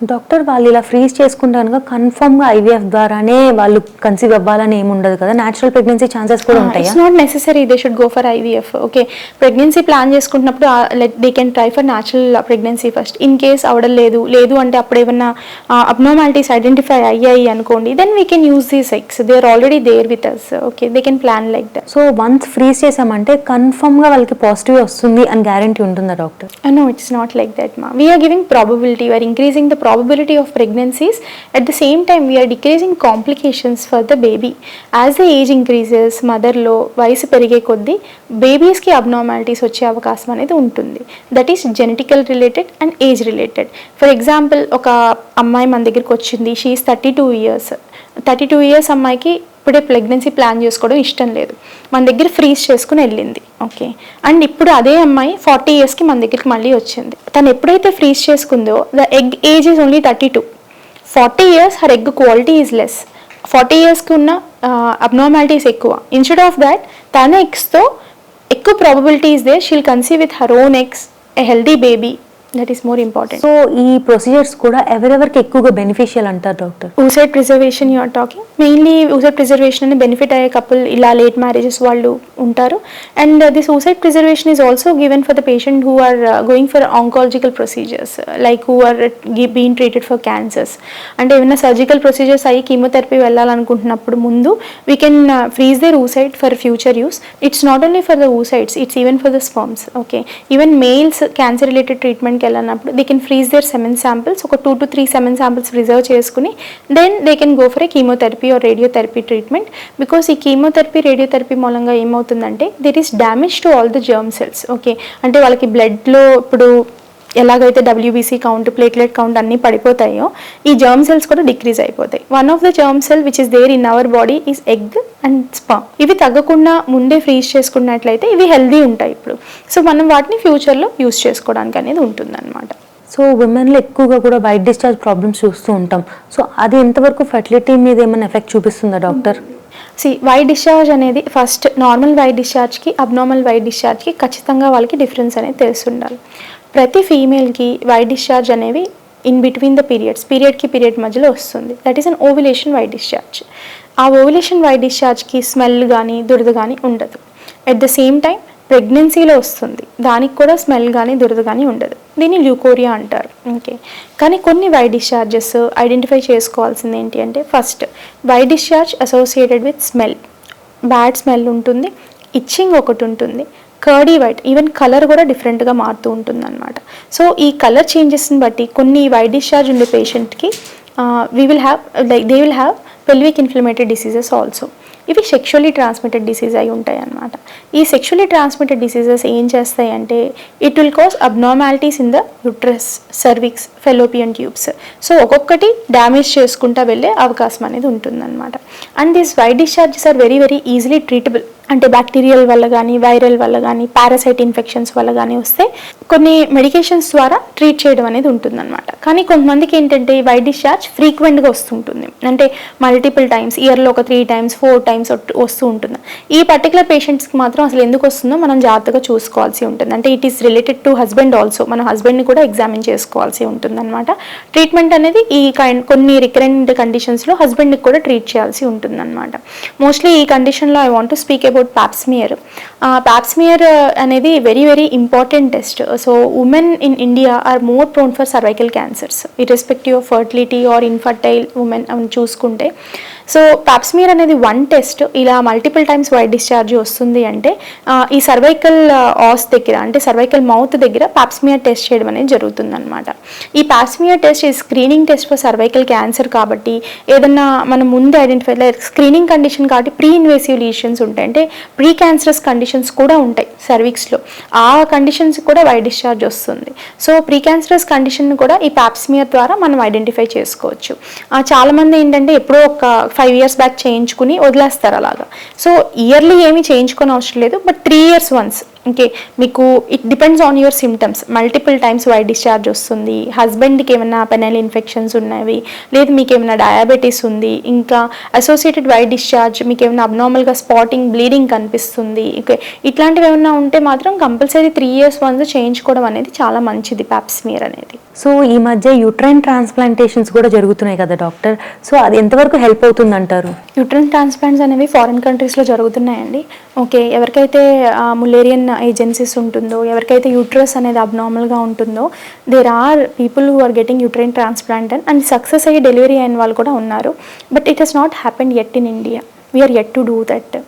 Doctor వాళ్ళు ఇలా freeze చేసుకుంటాను కన్ఫర్మ్గా ఐవీఎఫ్ ద్వారానే వాళ్ళు కన్సీవ్ అవ్వాలని ఏమి ఉండదు కదా? నేచురల్ ప్రెగ్నెన్సీ ఛాన్సెస్ కూడా ఉంటాయా? It's not necessary they should go for IVF okay pregnancy plan చేసుకుంటున్నప్పుడు they can try for natural pregnancy first in case అవడం లేదు లేదు అంటే అప్పుడు ఏమన్నా అబ్నార్మాలిటీస్ ఐడెంటిఫై అయ్యాయి అనుకోండి then we can use these eggs they are already there with us okay they can plan like that so once freeze చేసామంటే కన్ఫర్మ్గా వాళ్ళకి పాజిటివ్ వస్తుంది అని గ్యారంటీ ఉంటుందా doctor? Not like that, ma. We are giving probability. We are increasing the probability of pregnancies. At the same time, we are decreasing complications for the baby. As the age increases, మదర్లో వయసు పెరిగే కొద్దీ బేబీస్కి abnormalities వచ్చే అవకాశం అనేది ఉంటుంది that is genetical related and age related for example ఒక అమ్మాయి మన దగ్గరికి వచ్చింది she is thirty two years thirty two years అమ్మాయికి ఇప్పుడే ప్రెగ్నెన్సీ ప్లాన్ చేసుకోవడం ఇష్టం లేదు. మన దగ్గర ఫ్రీజ్ చేసుకుని వెళ్ళింది. ఓకే. అండ్ ఇప్పుడు అదే అమ్మాయి ఫార్టీ ఇయర్స్కి మన దగ్గరికి మళ్ళీ వచ్చింది. తను ఎప్పుడైతే freeze చేసుకుందో the egg age is only thirty two. Forty years her egg quality is less. Forty ఇయర్స్కి ఉన్న అబ్నార్మాలిటీస్ ఎక్కువ. ఇన్స్టెడ్ ఆఫ్ దాట్ తన ఎగ్స్తో ఎక్కువ probability is there. She'll conceive with her own eggs a healthy baby. That is more important so ఈ procedures కూడా ఎవరెవరికి ఎక్కువగా బెనిఫిషియల్ అంటారు doctor oocyte preservation you are talking mainly oocyte preservation అని benefit అయ్యే కపుల్ ఇలా లేట్ మ్యారేజెస్ వాళ్ళు ఉంటారు. And this oocyte preservation is also given for the patient who are going for oncological procedures like who are been treated for cancers అంటే ఏమైనా surgical procedures అయ్యి chemotherapy వెళ్ళాలనుకుంటున్నప్పుడు ముందు we can freeze their oocyte for future use it's not only for the oocytes it's even for the sperms okay even males cancer related ట్రీట్మెంట్కి వెళ్ళినప్పుడు they can freeze their semen samples ఒక two to three semen samples reserve చేసుకుని then they can go for a chemotherapy or radiotherapy treatment because ఈ chemotherapy radiotherapy మూలంగా ఏమవుతుందంటే there is damage to all the germ cells okay అంటే వాళ్ళకి బ్లడ్లో ఇప్పుడు ఎలాగైతే డబ్ల్యూబీసీ కౌంట్ ప్లేట్లెట్ కౌంట్ అన్నీ పడిపోతాయో ఈ జర్మ్ సెల్స్ కూడా డిక్రీజ్ అయిపోతాయి. One of the germ cell which is there in our body is egg and sperm ఇవి తగ్గకుండా ముందే ఫ్రీజ్ చేసుకున్నట్లయితే ఇవి హెల్దీ ఉంటాయి ఇప్పుడు. సో మనం వాటిని ఫ్యూచర్లో యూస్ చేసుకోవడానికి అనేది ఉంటుందన్నమాట. సో ఉమెన్లో ఎక్కువగా కూడా వైట్ డిశ్చార్జ్ ప్రాబ్లమ్స్ చూస్తూ ఉంటాం. సో అది ఎంతవరకు ఫర్టిలిటీ మీద ఏమైనా ఎఫెక్ట్ చూపిస్తుందా డాక్టర్ సి వైట్ డిశ్చార్జ్ అనేది ఫస్ట్ నార్మల్ వైట్ డిశ్చార్జ్కి అబ్నార్మల్ వైట్ డిశ్చార్జ్కి ఖచ్చితంగా వాళ్ళకి డిఫరెన్స్ అనేది తెలిసి ఉండాలి ప్రతి ఫీమేల్కి వై డిశ్చార్జ్ అనేవి ఇన్ బిట్వీన్ ద పీరియడ్స్ పీరియడ్కి పీరియడ్ మధ్యలో వస్తుంది. That is an ovulation white discharge ఆ ఓవిలేషన్ వై డిశ్చార్జ్కి స్మెల్ కానీ దురద కానీ ఉండదు. అట్ ద సేమ్ టైం ప్రెగ్నెన్సీలో వస్తుంది. దానికి కూడా స్మెల్ కానీ దురద కానీ ఉండదు. దీన్ని ల్యూకోరియా అంటారు. ఓకే కానీ కొన్ని వై డిశ్చార్జెస్ ఐడెంటిఫై చేసుకోవాల్సింది ఏంటి అంటే first white discharge associated with smell bad smell ఉంటుంది. ఇచ్చింగ్ ఒకటి ఉంటుంది. కర్డీ వైట్ ఈవెన్ కలర్ కూడా డిఫరెంట్గా మారుతూ ఉంటుంది అనమాట సో ఈ కలర్ చేంజెస్ని బట్టి కొన్ని వైట్ డిశ్చార్జ్ ఉండే పేషెంట్కి we will have like they will have pelvic inflamed diseases also ఇవి సెక్షువలీ ట్రాన్స్మిటెడ్ డిసీజ్ అయి ఉంటాయి అన్నమాట ఈ సెక్షువలీ ట్రాన్స్మిటెడ్ డిసీజెస్ ఏం చేస్తాయి అంటే it will cause abnormalities in the uterus cervix fallopian tubes so ఒక్కొక్కటి డ్యామేజ్ చేసుకుంటా వెళ్ళే అవకాశం అనేది ఉంటుందన్నమాట. And these white discharges are very very easily treatable అంటే బ్యాక్టీరియల్ వల్ల కానీ వైరల్ వల్ల కానీ పారాసైట్ ఇన్ఫెక్షన్స్ వల్ల కానీ వస్తే కొన్ని మెడికేషన్స్ ద్వారా ట్రీట్ చేయడం అనేది ఉంటుందన్నమాట. కానీ కొంతమందికి ఏంటంటే ఈ వైట్ డిశ్చార్జ్ ఫ్రీక్వెంట్గా వస్తుంటుంది. అంటే మల్టిపుల్ టైమ్స్ ఇయర్లో ఒక త్రీ టైమ్స్ ఫోర్ టైమ్స్ వస్తూ ఉంటుంది. ఈ పర్టికులర్ పేషెంట్స్కి మాత్రం అసలు ఎందుకు వస్తుందో మనం జాగ్రత్తగా చూసుకోవాల్సి ఉంటుంది. అంటే it is related to husband also మన హస్బెండ్ని కూడా ఎగ్జామిన్ చేసుకోవాల్సి ఉంటుంది అనమాట ట్రీట్మెంట్ అనేది ఈ కైండ్ కొన్ని రికరెంట్ కండిషన్స్లో హస్బెండ్కి కూడా ట్రీట్ చేయాల్సి ఉంటుంది అనమాట మోస్ట్లీ ఈ కండిషన్లో I want to speak about pap smear pap smear అనేది very very important test so women in India are more prone for cervical cancers irrespective of fertility or infertile women అని చూసుకుంటే so pap smear అనేది one test ఇలా multiple times white discharge వస్తుంది అంటే ఈ cervical os దగ్గర అంటే సర్వైకల్ మౌత్ దగ్గర పాప్స్మియర్ టెస్ట్ చేయడం అనేది జరుగుతుందన్నమాట. ఈ పాప్స్మియర్ టెస్ట్ ఈ screening test for cervical cancer కాబట్టి ఏదన్నా మనం ముందు ఐడెంటిఫై స్క్రీనింగ్ కండిషన్ కాబట్టి ప్రీ ఇన్వేసివ్ లీషన్స్ ఉంటాయి. అంటే ప్రీ క్యాన్సరస్ కండిషన్స్ కూడా ఉంటాయి సర్వీక్స్లో ఆ కండిషన్స్ కూడా వైట్ డిశ్చార్జ్ వస్తుంది. సో ప్రీ క్యాన్సరస్ కండిషన్ కూడా ఈ పాప్స్మియర్ ద్వారా మనం ఐడెంటిఫై చేసుకోవచ్చు. చాలామంది ఏంటంటే ఎప్పుడో ఒక ఫైవ్ ఇయర్స్ బ్యాక్ చేయించుకుని వదిలేస్తారు అలాగా. సో ఇయర్లీ ఏమీ చేయించుకొని అవసరం లేదు but three years once okay మీకు it depends on your symptoms multiple times white discharge వస్తుంది. హస్బెండ్కి ఏమైనా పెనల్ ఇన్ఫెక్షన్స్ ఉన్నవి లేదు మీకు ఏమైనా డయాబెటీస్ ఉంది ఇంకా అసోసియేటెడ్ వైట్ డిశ్చార్జ్ మీకు ఏమైనా అబ్నార్మల్గా స్పాటింగ్ బ్లీడింగ్ కనిపిస్తుంది ఓకే. ఇట్లాంటివి ఏమైనా ఉంటే మాత్రం కంపల్సరీ త్రీ ఇయర్స్ వన్స్ చేయించుకోవడం అనేది చాలా మంచిది ప్యాప్స్మియర్ అనేది. సో ఈ మధ్య యుట్రైన్ ట్రాన్స్ప్లాంటేషన్స్ కూడా జరుగుతున్నాయి కదా డాక్టర్? సో అది ఎంతవరకు హెల్ప్ అవుతుంది అంటారు యూట్రన్ ట్రాన్స్ప్లాంట్స్ అనేవి ఫారిన్ కంట్రీస్లో జరుగుతున్నాయండి. ఓకే ఎవరికైతే ములేరియన్ ఏజెన్సీస్ ఉంటుందో ఎవరికైతే యూట్రస్ అనేది అబ్నార్మల్గా ఉంటుందో there are people who are getting uterine transplant and success అయ్యి డెలివరీ అయిన వాళ్ళు కూడా ఉన్నారు. But it has not happened at in India we are at to do that